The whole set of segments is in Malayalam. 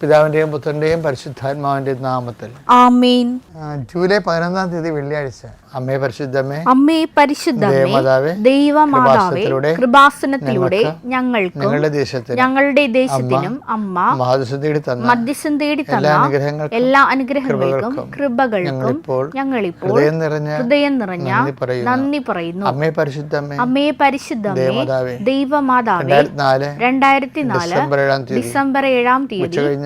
പിതാവിന്റെയും പുത്രന്റെയും പരിശുദ്ധാത്മാവിന്റെയും നാമത്തിൽ. ആമേൻ. ജൂലൈ പതിനൊന്നാം തീയതി വെള്ളിയാഴ്ച. അമ്മേ പരിശുദ്ധമേ അമ്മേ പരിശുദ്ധമേ ദേവമാതാവേ, കൃപാസനത്തിലൂടെ ഞങ്ങൾക്ക് ഞങ്ങളുടെ ദേശത്തിൽ ഞങ്ങളുടെ ദേശത്തിനും അമ്മ മധ്യസ്ഥം തേടി എല്ലാ തന്ന എല്ലാ അനുഗ്രഹങ്ങൾക്കും കൃപകൾക്കും ഞങ്ങളിപ്പോൾ ഹൃദയം നിറഞ്ഞ ഹൃദയം നിറഞ്ഞ നന്ദി പറയുന്നു. അമ്മേ പരിശുദ്ധമേ അമ്മേ പരിശുദ്ധമേ ദേവമാതാവേ, രണ്ടായിരത്തി നാല് ഡിസംബർ ഏഴാം തീയതി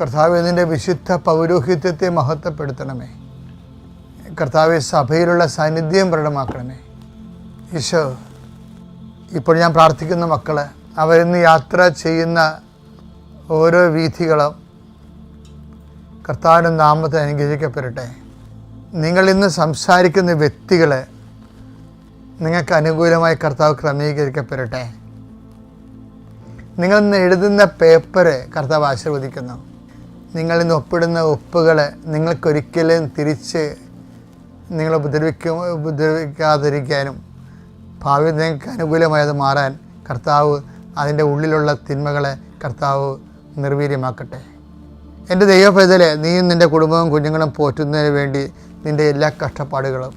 കർത്താവെ നിന്റെ വിശുദ്ധ പൗരോഹിത്യത്തെ മഹത്വപ്പെടുത്തണമേ. കർത്താവ് സഭയിലുള്ള സാന്നിധ്യം പ്രകടമാക്കണമേ. ഈശോ ഇപ്പോൾ ഞാൻ പ്രാർത്ഥിക്കുന്ന മക്കൾ അവരിന്ന് യാത്ര ചെയ്യുന്ന ഓരോ വീഥികളും കർത്താവിന്റെ നാമത്തെ അനുഗ്രഹിക്കപ്പെടട്ടെ. നിങ്ങളിന്ന് സംസാരിക്കുന്ന വ്യക്തികളെ നിങ്ങൾക്ക് അനുകൂലമായി കർത്താവ് ക്രമീകരിക്കപ്പെടട്ടെ. നിങ്ങൾ എഴുതുന്ന പേപ്പറ് കർത്താവ് ആശീർവദിക്കുന്നു. നിങ്ങൾ നിന്ന് ഒപ്പിടുന്ന ഒപ്പുകളെ നിങ്ങൾക്കൊരിക്കലും തിരിച്ച് നിങ്ങളെ ഉപദ്രവിക്ക ഉപദ്രവിക്കാതിരിക്കാനും ഭാവി നിങ്ങൾക്ക് അനുകൂലമായത് മാറാൻ കർത്താവ് അതിന്റെ ഉള്ളിലുള്ള തിന്മകളെ കർത്താവ് നിർവീര്യമാക്കട്ടെ. എന്റെ ദൈവപേതലെ നീയും നിന്റെ കുടുംബവും കുഞ്ഞുങ്ങളും പോറ്റുന്നതിന് വേണ്ടി നിന്റെ എല്ലാ കഷ്ടപ്പാടുകളും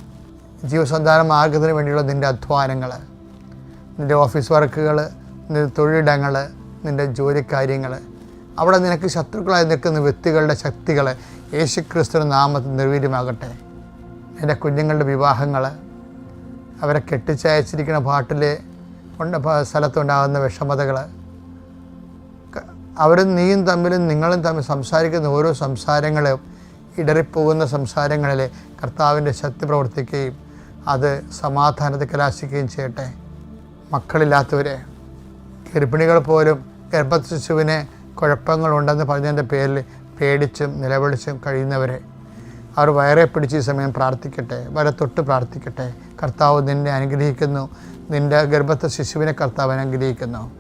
ജീവസന്ധാന മാർഗത്തിന് വേണ്ടിയുള്ള നിന്റെ അധ്വാനങ്ങൾ നിന്റെ ഓഫീസ് വർക്കുകൾ നിന്റെ തൊഴിലിടങ്ങൾ നിന്റെ ജോലിക്കാര്യങ്ങൾ അവിടെ നിനക്ക് ശത്രുക്കളായി നിൽക്കുന്ന വ്യക്തികളുടെ ശക്തികൾ യേശുക്രിസ്തു നാമത്തിൽ നിർവീര്യമാകട്ടെ. എന്റെ കുഞ്ഞുങ്ങളുടെ വിവാഹങ്ങൾ അവരെ കെട്ടിച്ചയച്ചിരിക്കുന്ന പാട്ടിലെ ഉണ്ട് പ- സ്ഥലത്തുണ്ടാകുന്ന വിഷമതകൾ അവരും നീയും തമ്മിലും നിങ്ങളും തമ്മിൽ സംസാരിക്കുന്ന ഓരോ സംസാരങ്ങളും ഇടറിപ്പോകുന്ന സംസാരങ്ങളിൽ കർത്താവിന്റെ ശക്തി പ്രവർത്തിക്കുകയും അത് സമാധാനത്തിൽ കലാശിക്കുകയും ചെയ്യട്ടെ. മക്കളില്ലാത്തവരെ ഗർഭിണികൾ പോലും ഗർഭശിശുവിന് കുഴപ്പങ്ങളുണ്ടെന്ന് പറഞ്ഞതിന്റെ പേരിൽ പേടിച്ചും നിലവിളിച്ചും കഴിയുന്നവരെ അവർ വയറെ പിടിച്ച് ഈ സമയം പ്രാർത്ഥിക്കട്ടെ വരെ തൊട്ട് പ്രാർത്ഥിക്കട്ടെ. കർത്താവ് നിന്നെ അനുഗ്രഹിക്കുന്നു. നിന്റെ ഗർഭത്തെ ശിശുവിനെ കർത്താവ് അനുഗ്രഹിക്കുന്നു.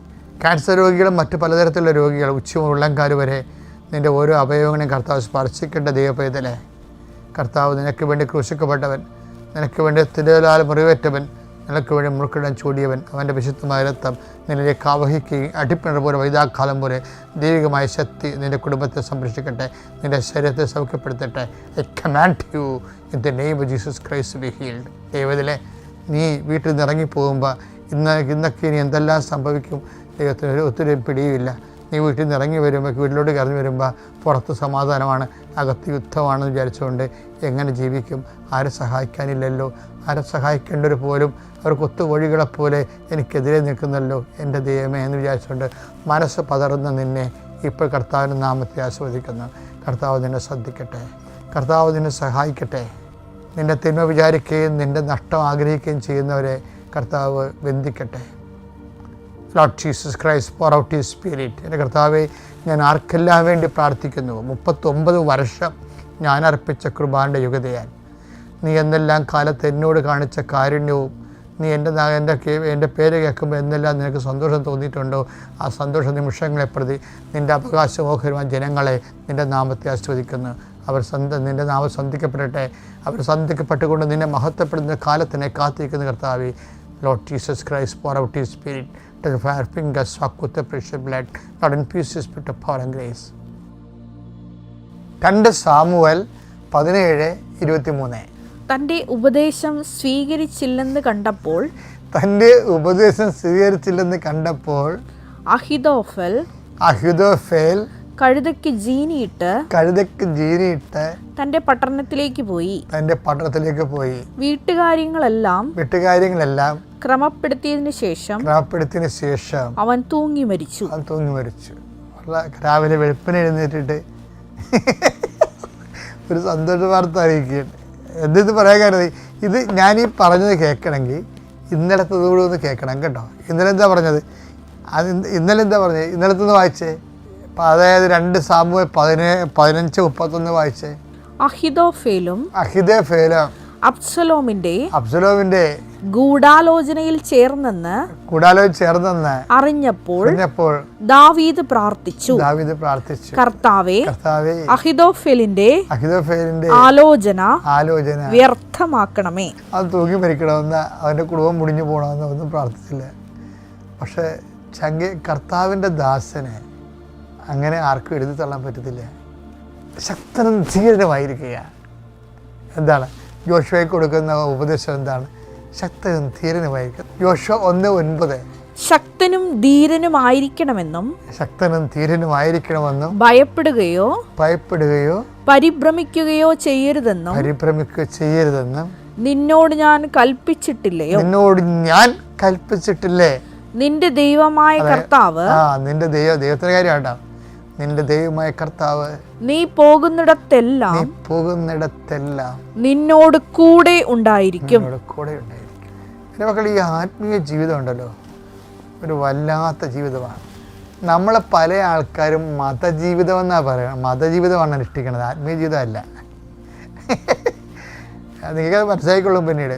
ക്യാൻസർ രോഗികളും മറ്റു പലതരത്തിലുള്ള രോഗികൾ ഉച്ച ഉള്ളംകാർ വരെ നിന്റെ ഓരോ അവയവങ്ങളെയും കർത്താവ് സ്പർശിക്കേണ്ട ദൈവപേതലെ കർത്താവ് നിനക്ക് വേണ്ടി ക്രൂശിക്കപ്പെട്ടവൻ നിനക്ക് വേണ്ടി തിരുവലാൽ മുറിവേറ്റവൻ നിനക്ക് വേണ്ടി മുറുക്കിടാൻ ചൂടിയവൻ അവന്റെ വിശുദ്ധമായ രക്തം നിന്നിലേക്ക് ആവഹിക്കുകയും അടിപ്പിണർ പോലെ വൈതാക്കാലം പോലെ ദൈവികമായ ശക്തി നിന്റെ കുടുംബത്തെ സംരക്ഷിക്കട്ടെ നിന്റെ ശരീരത്തെ സൗഖ്യപ്പെടുത്തട്ടെ. I command you in the name Jesus Christ be healed ദൈവത്തിലെ നീ വീട്ടിൽ നിന്ന് ഇറങ്ങിപ്പോകുമ്പോൾ ഇന്ന് ഇന്നൊക്കെ ഇനി എന്തെല്ലാം സംഭവിക്കും? ദൈവത്തിന് ഒത്തിരി പിടിയുമില്ല. നീ വീട്ടിൽ നിന്ന് ഇറങ്ങി വരുമ്പോൾ വീട്ടിലോട്ട് കയറി വരുമ്പോൾ പുറത്ത് സമാധാനമാണ് അകത്ത് യുദ്ധമാണെന്ന് വിചാരിച്ചുകൊണ്ട് എങ്ങനെ ജീവിക്കും? ആരെ സഹായിക്കാനില്ലല്ലോ? ആരെ സഹായിക്കേണ്ടവർ പോലും അവർ കൊത്തുവഴികളെപ്പോലെ എനിക്കെതിരെ നിൽക്കുന്നല്ലോ? എന്റെ ദൈവമേ എന്ന് വിചാരിച്ചുകൊണ്ട് മനസ്സ് പതറുന്ന നിന്നെ ഇപ്പോൾ കർത്താവിന്റെ നാമത്തെ ആസ്വദിക്കുന്നു. കർത്താവ് നിന്നെ ശ്രദ്ധിക്കട്ടെ. കർത്താവ് നിന്നെ സഹായിക്കട്ടെ. നിന്നെ തിന്മ വിചാരിക്കുകയും നിന്റെ നഷ്ടം ആഗ്രഹിക്കുകയും ചെയ്യുന്നവരെ കർത്താവ് ബന്ധിക്കട്ടെ. Lord Jesus Christ for out ഈ സ്പിരിറ്റ് എന്റെ കർത്താവെ ഞാൻ ആർക്കെല്ലാം വേണ്ടി പ്രാർത്ഥിക്കുന്നു? മുപ്പത്തൊമ്പത് വർഷം ഞാൻ അർപ്പിച്ച കുർബാന്റെ യുഗതയാൽ നീ എന്തെല്ലാം കാലത്ത് എന്നോട് കാണിച്ച കാരുണ്യവും നീ എന്റെ എന്റെ എന്റെ പേര് കേൾക്കുമ്പോൾ എന്തെല്ലാം നിനക്ക് സന്തോഷം തോന്നിയിട്ടുണ്ടോ? ആ സന്തോഷ നിമിഷങ്ങളെ പ്രതി നിന്റെ അവകാശമോഹരമായ ജനങ്ങളെ നിന്റെ നാമത്തെ ആസ്വദിക്കുന്നു അവർ സന്ത നിന്റെ നാമം സന്ധിക്കപ്പെടട്ടെ. അവർ സന്ധിക്കപ്പെട്ടുകൊണ്ട് നിന്നെ മഹത്വപ്പെടുന്ന കാലത്തിനെ കാത്തിരിക്കുന്ന കർത്താവെ. Lord Jesus Christ, pour out His Spirit, to the fire fingers, walk with the precious blood, Lord, infuse His Spirit of power and grace. രണ്ട് സാമുവൽ പതിനേഴ് ഇരുപത്തിമൂന്ന് തന്റെ ഉപദേശം സ്വീകരിച്ചില്ലെന്ന് കണ്ടപ്പോൾ തന്റെ ഉപദേശം സ്വീകരിച്ചില്ലെന്ന് കണ്ടപ്പോൾ അഹിതോഫൽ അഹിതോഫേൽ കഴുതയ്ക്ക് ജീനിയിട്ട് കഴുതയ്ക്ക് ജീനിയിട്ട് തന്റെ പട്ടണത്തിലേക്ക് പോയി. തന്റെ പട്ടണത്തിലേക്ക് പോയി. വീട്ടുകാര്യങ്ങളെല്ലാം വീട്ടുകാര്യങ്ങളെല്ലാം ക്രമപ്പെടുത്തിയതിനു ശേഷം ക്രമപ്പെടുത്തിയതിന് ശേഷം അവൻ തൂങ്ങി മരിച്ചു. അവൻ തൂങ്ങി മരിച്ചു. രാവിലെ വെളുപ്പിന് എഴുന്നേറ്റിട്ട് ഒരു സന്തോഷ വാർത്ത അറിയിക്കുകയാണ്. എന്തെന്ന് പറയാൻ കാരണം? ഇത് ഞാൻ ഈ പറഞ്ഞത് കേൾക്കണമെങ്കിൽ ഇന്നലത്തതോട് ഒന്ന് കേൾക്കണം കേട്ടോ. ഇന്നലെ എന്താ പറഞ്ഞത്? അത് ഇന്ന് ഇന്നലെ എന്താ പറഞ്ഞത്? ഇന്നലത്തുനിന്ന് വായിച്ചേ. അതായത് രണ്ട് സാമൂഹ്യ പതിനേ പതിനഞ്ച് മുപ്പത്തൊന്ന് വായിച്ചേ. അഹിതോഫേലും അഹിതോഫേലും ഫേല അബ്സലോമിന്റെ അബ്സലോമിന്റെ ഗൂഢാലോചനയിൽ ചേർന്നെന്ന് ഗൂഢാലോചന ചേർന്നെന്ന് അറിഞ്ഞപ്പോൾ അറിഞ്ഞപ്പോൾ ദാവീദ് പ്രാർത്ഥിച്ചു. ദാവീദ് പ്രാർത്ഥിച്ചു. കർത്താവേ കർത്താവേ അഹിതോഫേലിന്റെ അഹിതോഫേലിന്റെ ആലോചന ആലോചന വ്യർത്ഥമാക്കണമേ. അത് തൂങ്ങി മരിക്കണമെന്ന് അവന്റെ കുടുംബം മുടിഞ്ഞു പോകണമെന്ന് ഒന്നും പ്രാർത്ഥിച്ചില്ല. പക്ഷേ ചങ്കി കർത്താവിന്റെ ദാസനെ അങ്ങനെ ആർക്കും എഴുതി തള്ളാൻ പറ്റത്തില്ല. ശക്തനും ധീരനുമായിരിക്കുകയാണ്. എന്താണ്? യോശുവയ്ക്ക് കൊടുക്കുന്ന ഉപദേശം എന്താണ്? ശക്തനും ധീരനുമായിരിക്കണം. യോശുവ ഒന്ന് ഒൻപത്. ശക്തനും ധീരനുമായിരിക്കണമെന്നും ശക്തനും ധീരനുമായിരിക്കണമെന്നും ഭയപ്പെടുകയോ ഭയപ്പെടുകയോ പരിഭ്രമിക്കുകയോ ചെയ്യരുതെന്നും പരിഭ്രമിക്കുകയോ ചെയ്യരുതെന്നും നിന്നോട് ഞാൻ കൽപ്പിച്ചിട്ടില്ലേ നിന്നോട് ഞാൻ കൽപ്പിച്ചിട്ടില്ലേ? നിന്റെ ദൈവമായ കർത്താവ് ആ നിന്റെ ദൈവ ദൈവത്തിന്റെ കാര്യമാട്ടോ നിന്റെ ദൈവമായ കർത്താവ് നീ പോകുന്നിടത്തെല്ലാം നീ പോകുന്നിടത്തെല്ലാം നിന്നോട് കൂടെ ഉണ്ടായിരിക്കും. നിന്നോട് കൂടെ ഉണ്ടായിരിക്കും. എന്റെ മക്കൾ ഈ ആത്മീയ ജീവിതം ഉണ്ടല്ലോ ഒരു വല്ലാത്ത ജീവിതമാണ്. നമ്മളെ പല ആൾക്കാരും മതജീവിതം എന്നാണ് പറയുന്നത് മതജീവിതമാണ് അനുഷ്ഠിക്കുന്നത് ആത്മീയ ജീവിതമല്ല നിങ്ങൾക്കത് മനസ്സിലാക്കിക്കൊള്ളും പിന്നീട്.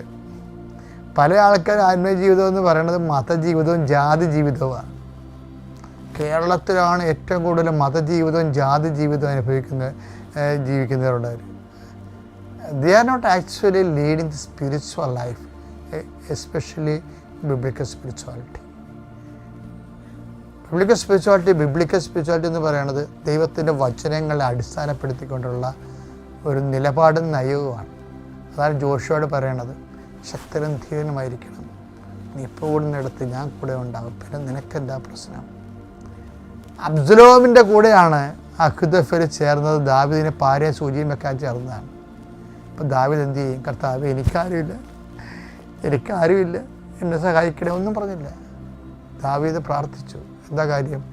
പല ആൾക്കാരും ആത്മീയ ജീവിതം എന്ന് പറയുന്നത് മതജീവിതവും ജാതി ജീവിതവുമാണ്. കേരളത്തിലാണ് ഏറ്റവും കൂടുതൽ മതജീവിതവും ജാതി ജീവിതവും അനുഭവിക്കുന്ന eh they are not actually leading leading spiritual life especially biblical spirituality. Biblical spirituality biblical spirituality എന്ന് പറയുന്നത് ദൈവത്തിന്റെ വചനങ്ങളെ അടിസ്ഥാനപ്പെടുത്തിക്കൊണ്ടുള്ള ഒരു നിലപാടും നയവുമാണ്. അതാണ് ജോഷിയോട് പറയണത് ശക്തരും ധീരനുമായിരിക്കണം. നീ പോകുന്നിടത്ത് ഞാൻ കൂടെ ഉണ്ടാകും പിന്നെ നിനക്കെന്താ പ്രശ്നം? അബ്സലോമിന്റെ കൂടെയാണ് അഹുദഫർ ചേർന്നത്. ദാവിദിനെ പാരയും സൂചിയും വെക്കാൻ ചേർന്നതാണ്. അപ്പോൾ ദാവിദ് എന്ത് ചെയ്യും? കർത്താവ് എനിക്കാരുമില്ല. എനിക്കാരുമില്ല. എന്നെ സഹായിക്കണേ. ഒന്നും പറഞ്ഞില്ല. ദാവീദ് പ്രാർത്ഥിച്ചു. എന്താ കാര്യം?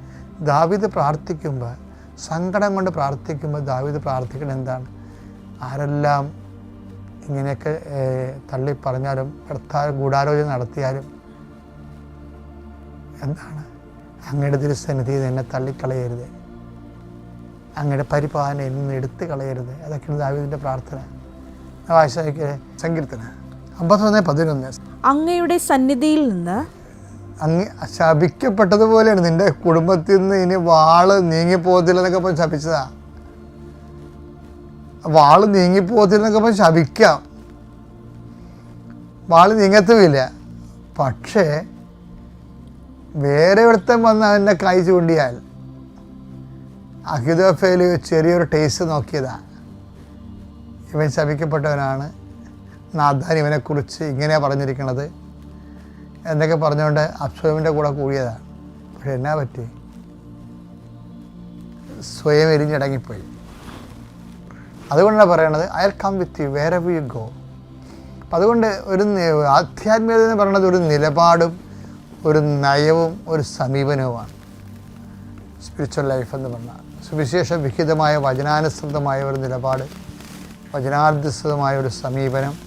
ദാവീദ് പ്രാർത്ഥിക്കുമ്പോൾ സങ്കടം കൊണ്ട് പ്രാർത്ഥിക്കുമ്പോൾ ദാവീദ് പ്രാർത്ഥിക്കണം എന്താണ്? ആരെല്ലാം ഇങ്ങനെയൊക്കെ തള്ളി പറഞ്ഞാലും കർത്താവ് ഗൂഢാലോചന നടത്തിയാലും എന്താണ്? അങ്ങയുടെ തിരുസന്നിധിയിൽ എന്നെ തള്ളിക്കളയരുത്. അങ്ങയുടെ പരിപാലനം എന്നിൽ നിന്ന് എടുത്തു കളയരുത്. അതൊക്കെയാണ് ദാവീദിന്റെ പ്രാർത്ഥന. വായിച്ചേ സങ്കീർത്തന. അമ്പത്തൊന്ന് പതിനൊന്ന്. അങ്ങയുടെ സന്നിധിയിൽ നിന്ന് അങ്ങ് ശപിക്കപ്പെട്ടതുപോലെയാണ് നിന്റെ കുടുംബത്തിൽ നിന്ന് ഇനി വാൾ നീങ്ങിപ്പോകത്തില്ല എന്നൊക്കെ പറഞ്ഞ് ശപിച്ചതാ. വാൾ നീങ്ങിപ്പോകത്തില്ല എന്നൊക്കെ പറഞ്ഞ് ശപിക്കാം. വാൾ നീങ്ങത്തുമില്ല. പക്ഷേ വേറെ ഇവിടുത്തെ വന്ന് അവന്റെ കൈ ചൂണ്ടിയാൽ. അഹിതോഫയിൽ ചെറിയൊരു ടേസ്റ്റ് നോക്കിയതാണ് ഇവൻ ശപിക്കപ്പെട്ടവനാണ്. നാഥാൻ ഇവനെക്കുറിച്ച് ഇങ്ങനെയാണ് പറഞ്ഞിരിക്കുന്നത് എന്നൊക്കെ പറഞ്ഞുകൊണ്ട് അപ്സോമിന്റെ കൂടെ കൂടിയതാണ് പക്ഷെ എന്നാ പറ്റി? സ്വയം എരിഞ്ഞടങ്ങിപ്പോയി. അതുകൊണ്ടാണ് പറയണത് I come with you where you go അപ്പം അതുകൊണ്ട് ഒരു ആധ്യാത്മികത എന്ന് പറയുന്നത് ഒരു നിലപാടും ഒരു നയവും ഒരു സമീപനവുമാണ്. സ്പിരിച്വൽ ലൈഫ് എന്ന് പറഞ്ഞാൽ. സുവിശേഷ വിഹിതമായ വചനാനുസൃതമായ ഒരു നിലപാട് വചനാധിഷ്ഠിതമായ ഒരു സമീപനം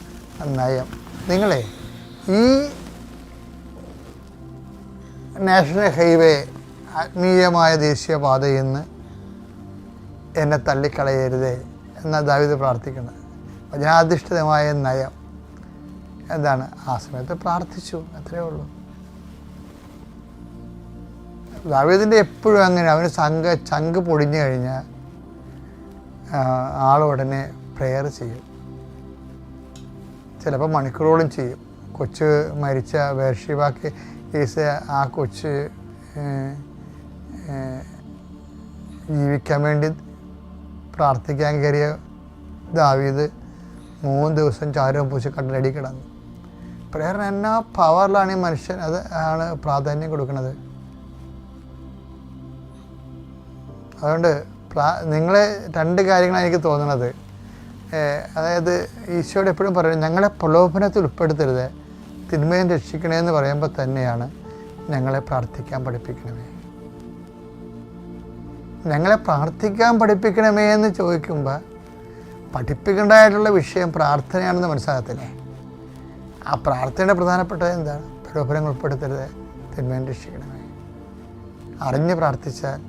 നയം. നിങ്ങളെ ഈ നാഷണൽ ഹൈവേ ആത്മീയമായ ദേശീയപാതയിൽ നിന്ന് എന്നെ തള്ളിക്കളയരുതേ എന്നാണ് ദാവിത് പ്രാർത്ഥിക്കുന്നത്. വചനാധിഷ്ഠിതമായ നയം. എന്താണ്? ആ സമയത്ത് പ്രാർത്ഥിച്ചു. അത്രേ ഉള്ളൂ. ദാവീദിന്റെ എപ്പോഴും അങ്ങനെ അവന് സംഘ ചങ്ക് പൊടിഞ്ഞു കഴിഞ്ഞാൽ ആൾ ഉടനെ പ്രെയർ ചെയ്യും. ചിലപ്പോൾ മണിക്കൂറോളം ചെയ്യും. കൊച്ച് മരിച്ച വേർഷിവാക്ക് കേസ് ആ കൊച്ച് ജീവിക്കാൻ വേണ്ടി പ്രാർത്ഥിക്കാൻ കയറിയ ദാവീദ് മൂന്ന് ദിവസം ചാരവും പൂശി കട്ടിലടി കിടന്നു. പ്രേരണ എന്നാ പവറിലാണ് ഈ മനുഷ്യൻ അത് ആണ് പ്രാധാന്യം കൊടുക്കുന്നത്? അതുകൊണ്ട് പ്രാ നിങ്ങളെ രണ്ട് കാര്യങ്ങളാണ് എനിക്ക് തോന്നുന്നത് അതായത് ഈശോയോട് എപ്പോഴും പറയും ഞങ്ങളെ പ്രലോഭനത്തിൽ ഉൾപ്പെടുത്തരുത്. തിന്മയും രക്ഷിക്കണേ എന്ന് പറയുമ്പോൾ തന്നെയാണ് ഞങ്ങളെ പ്രാർത്ഥിക്കാൻ പഠിപ്പിക്കണമേ. ഞങ്ങളെ പ്രാർത്ഥിക്കാൻ പഠിപ്പിക്കണമേ എന്ന് ചോദിക്കുമ്പോൾ പഠിപ്പിക്കേണ്ടതായിട്ടുള്ള വിഷയം പ്രാർത്ഥനയാണെന്ന് മനസ്സിലാകത്തില്ലേ? ആ പ്രാർത്ഥനയുടെ പ്രധാനപ്പെട്ടത് എന്താണ്? പ്രലോഭനങ്ങൾ ഉൾപ്പെടുത്തരുത് തിന്മയും രക്ഷിക്കണമേ. അറിഞ്ഞ് പ്രാർത്ഥിച്ചാൽ